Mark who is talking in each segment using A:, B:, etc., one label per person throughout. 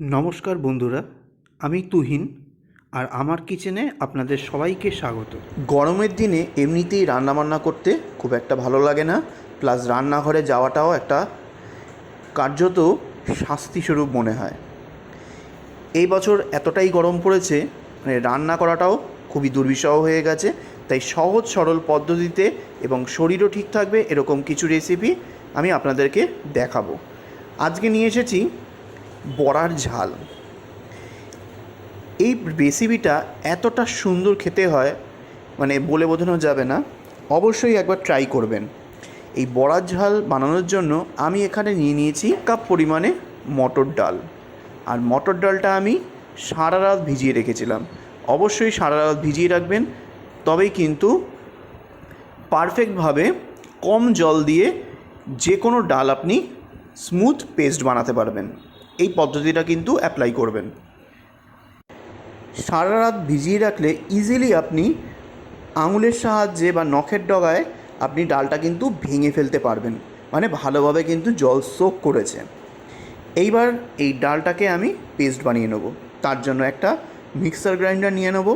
A: নমস্কার বন্ধুরা, আমি তুহিন আর আমার কিচেনে আপনাদের সবাইকে স্বাগত।
B: গরমের দিনে এমনিতেই রান্নাবান্না করতে খুব একটা ভালো লাগে না, প্লাস রান্নাঘরে যাওয়াটাও একটা কার্যত শাস্তিস্বরূপ মনে হয়। এই বছর এতটাই গরম পড়েছে মানে রান্না করাটাও খুবই দুর্বিষহ হয়ে গেছে, তাই সহজ সরল পদ্ধতিতে এবং শরীরও ঠিক থাকবে এরকম কিছু রেসিপি আমি আপনাদেরকে দেখাবো। আজকে নিয়ে এসেছি বড়ার ঝাল। এই রেসিপিটা এতটা সুন্দর খেতে হয় মানে বলে বোঝানো যাবে না। অবশ্যই একবার ট্রাই করবেন। এই বড়ার ঝাল বানানোর জন্য আমি এখানে নিয়ে নিয়েছি কাপ পরিমাণে মটর ডাল। আর মটর ডালটা আমি সারা রাত ভিজিয়ে রেখেছিলাম। অবশ্যই সারা রাত ভিজিয়ে রাখবেন, তবেই কিন্তু পারফেক্টভাবে কম জল দিয়ে যে কোনো ডাল আপনি স্মুথ পেস্ট বানাতে পারবেন। এই পদ্ধতিটা কিন্তু অ্যাপ্লাই করবেন। সারা রাত ভিজিয়ে রাখলে ইজিলি আপনি আঙুলের সাহায্যে বা নখের ডগায় আপনি ডালটা কিন্তু ভেঙে ফেলতে পারবেন মানে ভালোভাবে কিন্তু জল সোক করেছে। এইবার এই ডালটাকে আমি পেস্ট বানিয়ে নেব, তার জন্য একটা মিক্সার গ্রাইন্ডার নিয়ে নেব।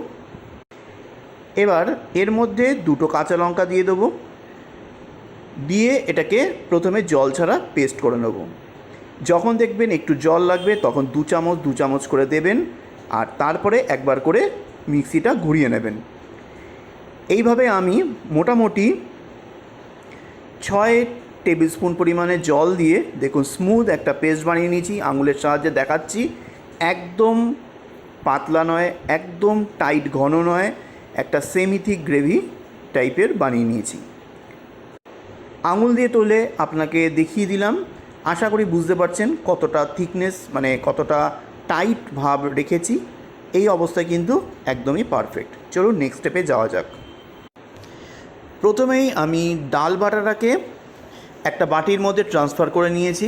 B: এবার এর মধ্যে দুটো কাঁচা লঙ্কা দিয়ে দেবো, দিয়ে এটাকে প্রথমে জল ছাড়া পেস্ট করে নেব। যখন দেখবেন একটু জল লাগবে, তখন দু চামচ দু চামচ করে দেবেন আর তারপরে একবার করে মিক্সিটা ঘুরিয়ে নেবেন। এইভাবে আমি মোটামুটি ছয় টেবিল স্পুন পরিমাণে জল দিয়ে দেখুন স্মুথ একটা পেস্ট বানিয়ে নিয়েছি, আঙুলের সাহায্যে দেখাচ্ছি। একদম পাতলা নয়, একদম টাইট ঘন নয়, একটা সেমিথিক গ্রেভি টাইপের বানিয়ে নিয়েছি। আঙুল দিয়ে তোলে আপনাকে দেখিয়ে দিলাম। আশা করি বুঝতে পারছেন কতটা থিকনেস মানে কতটা টাইট ভাব রেখেছি। এই অবস্থায় কিন্তু একদমই পারফেক্ট চলুন নেক্সট স্টেপে যাওয়া যাক। প্রথমেই আমি ডাল বাটাটাকে একটা বাটির মধ্যে ট্রান্সফার করে নিয়েছি।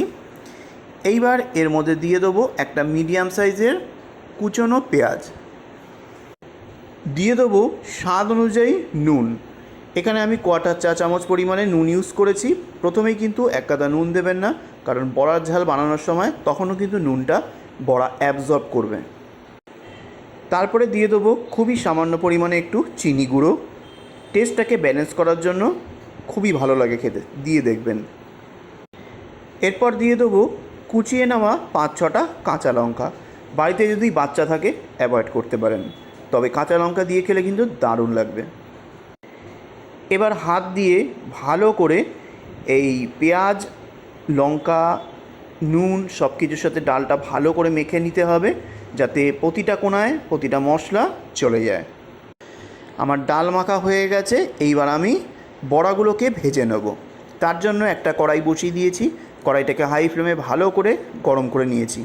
B: এইবার এর মধ্যে দিয়ে দেবো একটা মিডিয়াম সাইজের কুচনো পেঁয়াজ। দিয়ে দেবো স্বাদ অনুযায়ী নুন। এখানে আমি কোয়াটার চা চামচ পরিমাণে নুন ইউজ করেছি। প্রথমেই কিন্তু এক কাদা নুন দেবেন না। কারণ বড়ার ঝাল বানানোর সময় তখনও কিন্তু নুনটা বড়া অ্যাবজর্ব করবে। তারপরে দিয়ে দেবো খুবই সামান্য পরিমাণে একটু চিনি গুঁড়ো। টেস্টটাকে ব্যালেন্স করার জন্য খুবই ভালো লাগে খেতে, দিয়ে দেখবেন। এরপর দিয়ে দেবো কুচিয়ে নেওয়া পাঁচ ছটা কাঁচা লঙ্কা। বাড়িতে যদি বাচ্চা থাকে অ্যাভয়েড করতে পারেন। তবে কাঁচা লঙ্কা দিয়ে খেলে কিন্তু দারুণ লাগবে। এবার হাত দিয়ে ভালো করে এই পেঁয়াজ লঙ্কা, নুন সব কিছুর সাথে ডালটা ভালো করে মেখে নিতে হবে যাতে প্রতিটা কোনায় প্রতিটা মশলা চলে যায়। আমার ডাল মাখা হয়ে গেছে, এইবার আমি বড়াগুলোকে ভেজে নেব। তার জন্য একটা কড়াই বসিয়ে দিয়েছি, কড়াইটাকে হাই ফ্লেমে ভালো করে গরম করে নিয়েছি।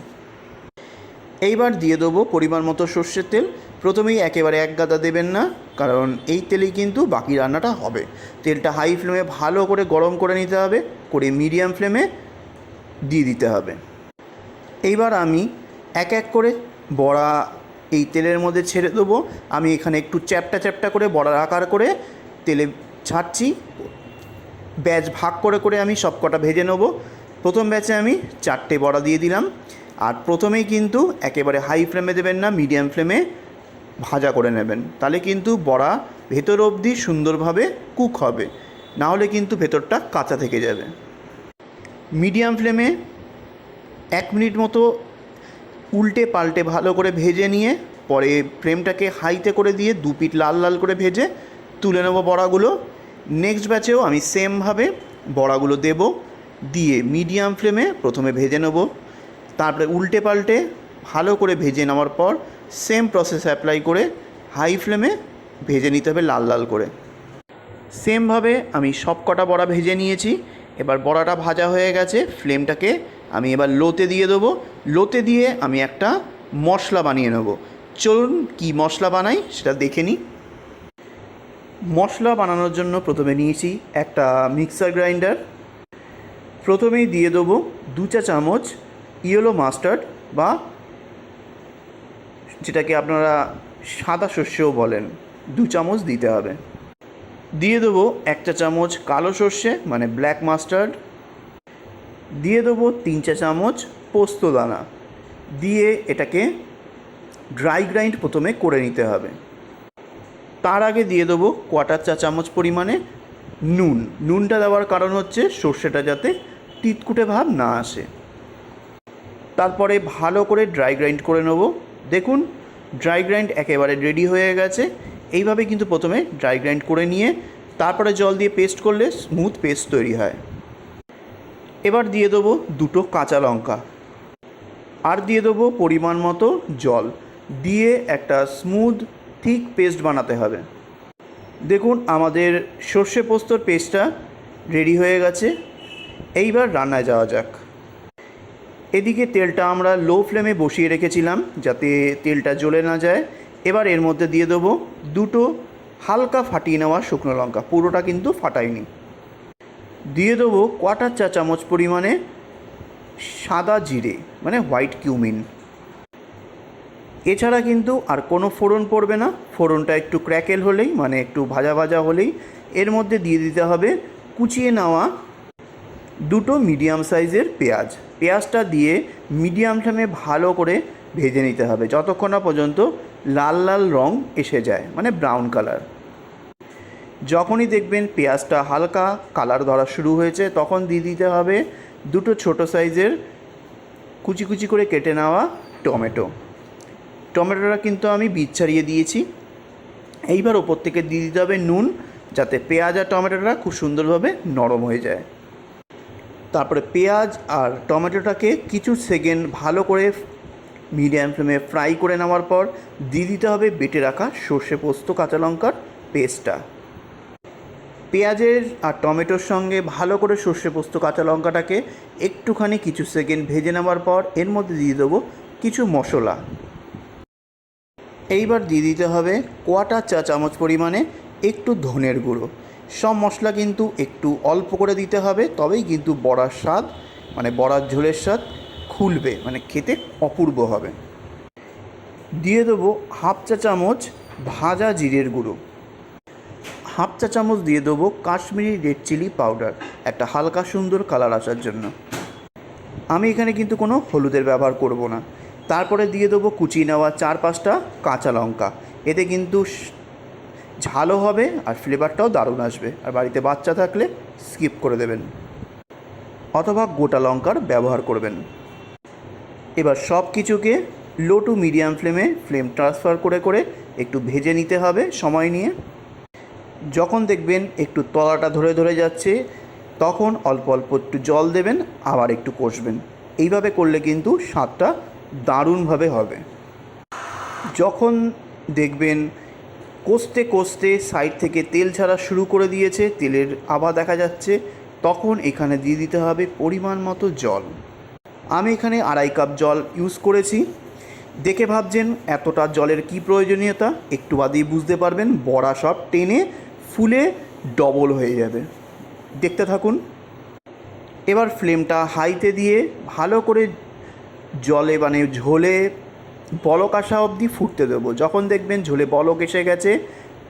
B: এইবার দিয়ে দেবো পরিমাণ মতো সর্ষের তেল প্রথমেই একেবারে এক গাদা দেবেন না, কারণ এই তেলেই কিন্তু বাকি রান্নাটা হবে। তেলটা হাই ফ্লেমে ভালো করে গরম করে নিতে হবে, করে মিডিয়াম ফ্লেমে দিয়ে দিতে হবে। এইবার আমি এক এক করে বড়া এই তেলের মধ্যে ছেড়ে দেবো। আমি এখানে একটু চ্যাপটা চ্যাপটা করে বড়ার আকার করে তেলে ছাড়ছি। ব্যাচ ভাগ করে করে আমি সব কটা ভেজে নেব। প্রথম ব্যাচে আমি চারটে বড়া দিয়ে দিলাম। আর প্রথমেই কিন্তু একেবারে হাই ফ্লেমে দেবেন না মিডিয়াম ফ্লেমে ভাজা করে নেবেন। তাহলে কিন্তু বড়া ভেতর অবধি সুন্দরভাবে কুক হবে। না হলে কিন্তু ভেতরটা কাঁচা থেকে যাবে। মিডিয়াম ফ্লেমে এক মিনিট মতো উল্টে পাল্টে ভালো করে ভেজে নিয়ে পরে ফ্লেমটাকে হাইতে করে দিয়ে দু পিঠ লাল লাল করে ভেজে তুলে নেব বড়াগুলো। নেক্সট ব্যাচেও আমি সেমভাবে বড়াগুলো দেব। দিয়ে মিডিয়াম ফ্লেমে প্রথমে ভেজে নেব। তারপরে উল্টে পাল্টে ভালো করে ভেজে নেওয়ার পর সেম প্রসেস অ্যাপ্লাই করে হাই ফ্লেমে ভেজে নিতে হবে লাল লাল করে। সেমভাবে আমি সব কটা বড়া ভেজে নিয়েছি, এবার বড়াটা ভাজা হয়ে গেছে ফ্লেমটাকে আমি এবার লোতে দিয়ে দেবো। লোতে দিয়ে আমি একটা মশলা বানিয়ে নেব। চলুন কি মশলা বানাই সেটা দেখে নিই। মশলা বানানোর জন্য প্রথমে নিয়েছি একটা মিক্সার গ্রাইন্ডার প্রথমেই দিয়ে দেবো দু চা চামচ ইয়েলো মাস্টার্ড বা যেটাকে আপনারা সাদা শস্যও বলেন, দু চামচ দিতে হবে। দিয়ে দেবো একটা চামচ কালো সর্ষে মানে ব্ল্যাক মাস্টার্ড। দিয়ে দেবো তিন চা চামচ পোস্ত দানা। দিয়ে এটাকে ড্রাই গ্রাইন্ড প্রথমে করে নিতে হবে। তার আগে দিয়ে দেবো কোয়াটার চা চামচ পরিমাণে নুন। নুনটা দেওয়ার কারণ হচ্ছে সর্ষেটা যাতে তিতকুটে ভাব না আসে। তারপরে ভালো করে ড্রাই গ্রাইন্ড করে নেব। দেখুন ড্রাই গ্রাইন্ড একেবারে রেডি হয়ে গেছে। এইভাবে কিন্তু প্রথমে ড্রাই গ্রাইন্ড করে নিয়ে, তারপরে জল দিয়ে পেস্ট করলে স্মুথ পেস্ট তৈরি হয়। এবার দিয়ে দেবো দুটো কাঁচা লঙ্কা। আর দিয়ে দেবো পরিমাণ মতো জল। দিয়ে একটা স্মুথ থিক পেস্ট বানাতে হবে। দেখুন, আমাদের সর্ষে পোস্তর পেস্টটা রেডি হয়ে গেছে। এইবার রান্নায় যাওয়া যাক। এদিকে তেলটা আমরা লো ফ্লেমে বসিয়ে রেখেছিলাম যাতে তেলটা জ্বলে না যায়। এবার এর মধ্যে দিয়ে দেবো দুটো হালকা ফাটিয়ে নেওয়া শুকনো লঙ্কা, পুরোটা কিন্তু ফাটাইনি। দিয়ে দেবো কোয়াটার চা চামচ পরিমাণে সাদা জিরে মানে হোয়াইট কিউমিন। এছাড়া কিন্তু আর কোনো ফোড়ন পড়বে না, ফোড়নটা একটু ক্র্যাকেল হলেই মানে একটু ভাজা ভাজা হলেই। এর মধ্যে দিয়ে দিতে হবে কুচিয়ে নেওয়া দুটো মিডিয়াম সাইজের পেঁয়াজ। পেঁয়াজটা দিয়ে মিডিয়াম ফ্লেমে ভালো করে ভেজে নিতে হবে। যতক্ষণ না পর্যন্ত লাল লাল রং এসে যায় মানে ব্রাউন কালার যখনই দেখবেন পেঁয়াজটা হালকা কালার ধরা শুরু হয়েছে, তখন দিয়ে দিতে হবে দুটো ছোট সাইজের কুচি কুচি করে কেটে নেওয়া টমেটো। টমেটোটা কিন্তু আমি বীজ ছাড়িয়ে দিয়েছি। এইবার ওপর থেকে দিয়ে দিতে হবে নুন, যাতে পেঁয়াজ আর টমেটোটা খুব সুন্দরভাবে নরম হয়ে যায়। তারপরে পেঁয়াজ আর টমেটোটাকে কিছু সেকেন্ড ভালো করে মিডিয়াম ফ্লেমে ফ্রাই করে নেওয়ার পর দিয়ে দিতে হবে বেটে রাখা সর্ষে পোস্ত, কাঁচা লঙ্কার পেস্টটা। পেঁয়াজের আর টমেটোর সঙ্গে ভালো করে সর্ষে পোস্ত, কাঁচা লঙ্কাটাকে একটুখানি কিছু সেকেন্ড ভেজে নেওয়ার পর এর মধ্যে দিয়ে দেবো কিছু মশলা। এইবার দিয়ে দিতে হবে কোয়াটার চা চামচ পরিমাণে একটু ধনের গুঁড়ো। সব মশলা কিন্তু একটু অল্প করে দিতে হবে, তবেই কিন্তু বড়ার স্বাদ মানে বড়ার ঝোলের স্বাদ খুলবে মানে খেতে অপূর্ব হবে। দিয়ে দেবো হাফ চা চামচ ভাজা জিরের গুঁড়ো। হাফ চা চামচ দিয়ে দেবো কাশ্মীরি রেড চিলি পাউডার, একটা হালকা সুন্দর কালার আসার জন্য। আমি এখানে কিন্তু কোনো হলুদের ব্যবহার করব না। তারপরে দিয়ে দেবো কুচি নেওয়া চার পাঁচটা কাঁচা লঙ্কা। এতে কিন্তু ঝালও হবে আর ফ্লেভারটাও দারুণ আসবে। আর বাড়িতে বাচ্চা থাকলে স্কিপ করে দেবেন। অথবা গোটা লঙ্কার ব্যবহার করবেন। এবার সব কিছুকে লো টু মিডিয়াম ফ্লেমে ফ্লেম ট্রান্সফার করে করে একটু ভেজে নিতে হবে সময় নিয়ে। যখন দেখবেন একটু তলাটা ধরে ধরে যাচ্ছে, তখন অল্প অল্প একটু জল দেবেন, আবার একটু কষবেন। এইভাবে করলে কিন্তু স্বাদটা দারুণভাবে হবে। যখন দেখবেন কষতে কষতে সাইড থেকে তেল ছাড়া শুরু করে দিয়েছে, তেলের আভা দেখা যাচ্ছে। তখন এখানে দিয়ে দিতে হবে পরিমাণ মতো জল। আমি এখানে আড়াই কাপ জল ইউজ করেছি। দেখে ভাবছেন এতটা জলের কি প্রয়োজনীয়তা? একটু বাদেই বুঝতে পারবেন, বড়া সব টেনে ফুলে ডবল হয়ে যাবে। দেখতে থাকুন। এবার ফ্লেমটা হাইতে দিয়ে ভালো করে জলে মানে ঝোলে বলক আসা অবধি ফুটতে দেবো। যখন দেখবেন ঝোলে বলক এসে গেছে,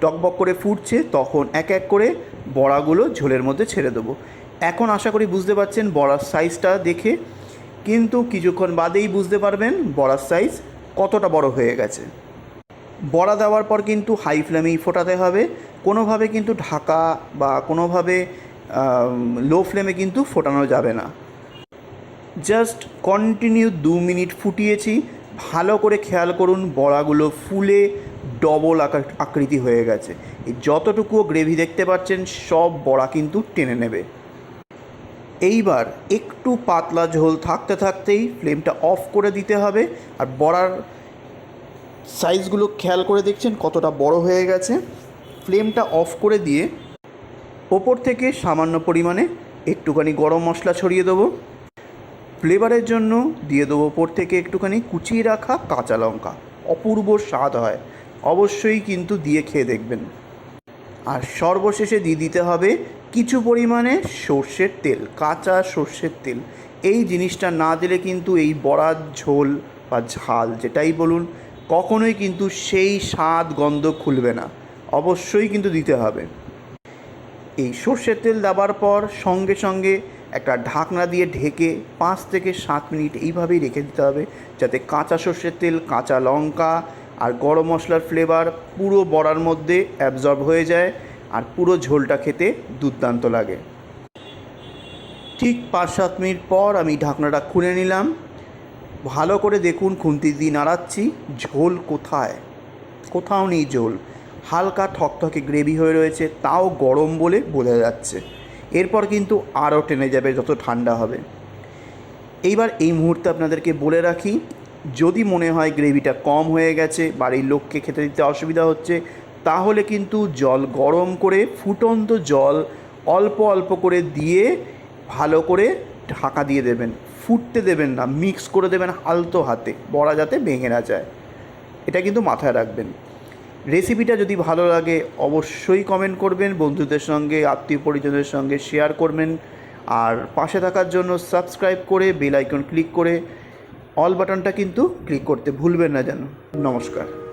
B: টকবক করে ফুটছে, তখন এক এক করে বড়াগুলো ঝোলের মধ্যে ছেড়ে দেবো। এখন আশা করি বুঝতে পারছেন বড়ার সাইজটা দেখে, কিন্তু কিছুক্ষণ বাদেই বুঝতে পারবেন বড়ার সাইজ কতটা বড় হয়ে গেছে। বড়া দেওয়ার পর কিন্তু হাই ফ্লেমেই ফোটাতে হবে। কোনোভাবে কিন্তু ঢাকা বা কোনোভাবে লো ফ্লেমে কিন্তু ফোটানো যাবে না। জাস্ট কন্টিনিউ দু মিনিট ফুটিয়েছি। ভালো করে খেয়াল করুন, বড়াগুলো ফুলে ডবল আকৃতি হয়ে গেছে। এই যতটুকু গ্রেভি দেখতে পাচ্ছেন, সব বড়া কিন্তু টেনে নেবে। এইবার একটু পাতলা ঝোল থাকতে থাকতেই ফ্লেমটা অফ করে দিতে হবে। আর বড়ার সাইজগুলো খেয়াল করে দেখছেন, কতটা বড় হয়ে গেছে। ফ্লেমটা অফ করে দিয়ে ওপর থেকে সামান্য পরিমাণে একটুখানি গরম মশলা ছড়িয়ে দেবো। ফ্লেভারের জন্য দিয়ে দেবো ওপর থেকে একটুখানি কুচিয়ে রাখা কাঁচা লঙ্কা। অপূর্ব স্বাদ হয়। অবশ্যই কিন্তু দিয়ে খেয়ে দেখবেন। আর সর্বশেষে দিয়ে দিতে হবে কিছু পরিমাণে সর্ষের তেল, কাঁচা সর্ষের তেল। এই জিনিসটা না দিলে কিন্তু এই বড়ার ঝোল বা ঝাল যেটাই বলুন, কখনোই কিন্তু সেই স্বাদ গন্ধ খুলবে না। অবশ্যই কিন্তু দিতে হবে। এই সর্ষের তেল দেওয়ার পর সঙ্গে সঙ্গে একটা ঢাকনা দিয়ে ঢেকে পাঁচ থেকে সাত মিনিট এইভাবেই রেখে দিতে হবে যাতে কাঁচা সর্ষের তেল, কাঁচা লঙ্কা আর গরম মশলার ফ্লেভার পুরো বড়ার মধ্যে অ্যাবজর্ব হয়ে যায় আর পুরো ঝোলটা খেতে দুর্দান্ত লাগে। ঠিক পাঁচ সাত মিনিট পর আমি ঢাকনাটা খুলে নিলাম। ভালো করে দেখুন, খুন্তি দিয়ে নাড়াচ্ছি। ঝোল কোথায়? কোথাও নেই ঝোল। হালকা ঠকঠকে গ্রেভি হয়ে রয়েছে, তাও গরম বলে বোঝা যাচ্ছে। এরপর কিন্তু আরও টেনে যাবে যত ঠান্ডা হবে। এইবার এই মুহূর্তে আপনাদেরকে বলে রাখি, যদি মনে হয় গ্রেভিটা কম হয়ে গেছে, বাড়ির লোককে খেতে দিতে অসুবিধা হচ্ছে, তাহলে কিন্তু জল গরম করে ফুটন্ত জল অল্প অল্প করে দিয়ে ভালো করে ঢাকা দিয়ে দেবেন। ফুটতে দেবেন না, মিক্স করে দেবেন আলতো হাতে, বড়া যাতে ভেঙে না যায়। এটা কিন্তু মাথায় রাখবেন। রেসিপিটা যদি ভালো লাগে, অবশ্যই কমেন্ট করবেন, বন্ধুদের সঙ্গে আত্মীয় পরিজনদের সঙ্গে শেয়ার করবেন। আর পাশে থাকার জন্য সাবস্ক্রাইব করে বেল আইকন ক্লিক করে অল বাটনটা কিন্তু ক্লিক করতে ভুলবেন না যেন। নমস্কার।